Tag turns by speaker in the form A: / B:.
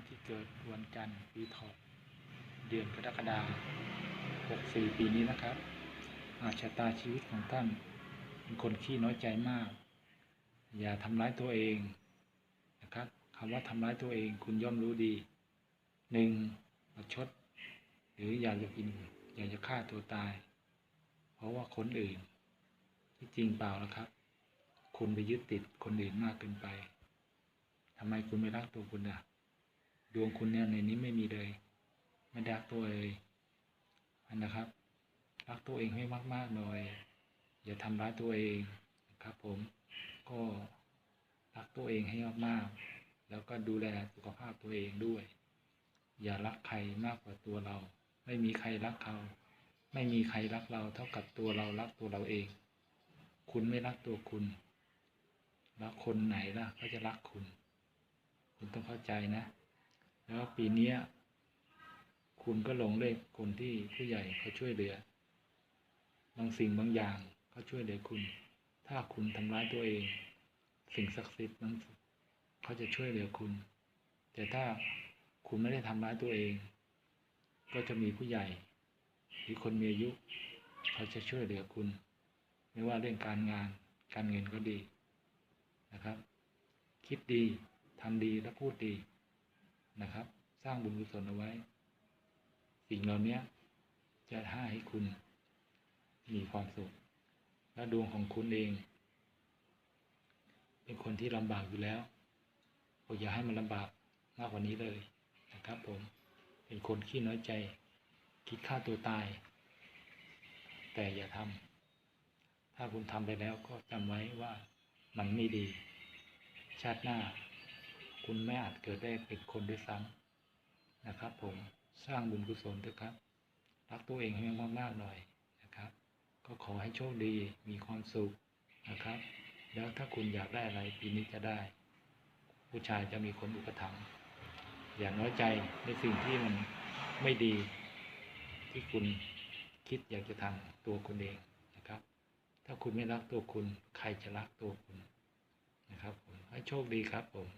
A: านที่เกิดวันจันทร์ปีเถาะเดือนกรกฎาคม64 ปีนี้นะครับ อาชะตาชีวิตของท่าน เป็นคนขี้น้อยใจมาก อย่าทำร้ายตัวเองนะครับคำว่าทำร้ายตัวเองคุณย่อมรู้ดีหนึ่งประชด หรืออยากจะกินอยากจะฆ่าตัวตาย เพราะว่าคนอื่น ที่จริงเปล่านะครับ คุณไปยึดติดคนอื่นมากเกินไปทำไมคุณไม่รักตัวคุณอะ ดวงคุณเนี่ยในนี้ไม่มีเลยไม่ได้รักตัวเลยอันนะครับ รักตัวเองให้มากๆหน่อย อย่าทำร้ายตัวเองนะครับ ผมก็รักตัวเองให้มากๆ แล้วก็ดูแลสุขภาพตัวเองด้วย อย่ารักใครมากกว่าตัวเรา ไม่มีใครรักเขา ไม่มีใครรักเราเท่ากับตัวเรารักตัวเราเอง คุณไม่รักตัวคุณ แล้วคนไหนล่ะเขาจะรักคุณ คุณต้องเข้าใจนะ แล้วปีนี้คุณก็หลงเลขคนที่ผู้ใหญ่เขาช่วยเหลือ บางสิ่งบางอย่างเขาช่วยเหลือคุณ ถ้าคุณทำร้ายตัวเอง สิ่งศักดิ์สิทธิ์นั้นเขาจะช่วยเหลือคุณ แต่ถ้าคุณไม่ได้ทำร้ายตัวเอง ก็จะมีผู้ใหญ่หรือคนมีอายุ เขาจะช่วยเหลือคุณ ไม่ว่าเรื่องการงานการเงินก็ดีนะครับ คิดดีทำดีและพูดดี นะครับ สร้างบุญกุศลเอาไว้ สิ่งเหล่านี้จะให้คุณมีความสุข และดวงของคุณเอง เป็นคนที่ลำบากอยู่แล้วผมอย่าให้มันลำบากมากกว่านี้เลยนะครับ ผม เป็นคนขี้น้อยใจ คิดฆ่าตัวตาย แต่อย่าทำถ้าคุณทำไปแล้วก็จำไว้ว่ามันไม่ดี ชาติหน้า คุณไม่อาจเกิดได้เป็นคนด้วยซ้ำนะครับผมสร้างบุญกุศลเถอะครับ รักตัวเองให้มากๆหน่อยนะครับ ก็ขอให้โชคดีมีความสุขนะครับ แล้วถ้าคุณอยากได้อะไรปีนี้จะได้ ผู้ชายจะมีคนอุปถัมภ์อย่าน้อยใจในสิ่งที่มันไม่ดี ที่คุณคิดอยากจะทำตัวคุณเองนะครับ ถ้าคุณไม่รักตัวคุณ ใครจะรักตัวคุณนะครับผมให้โชคดีครับผม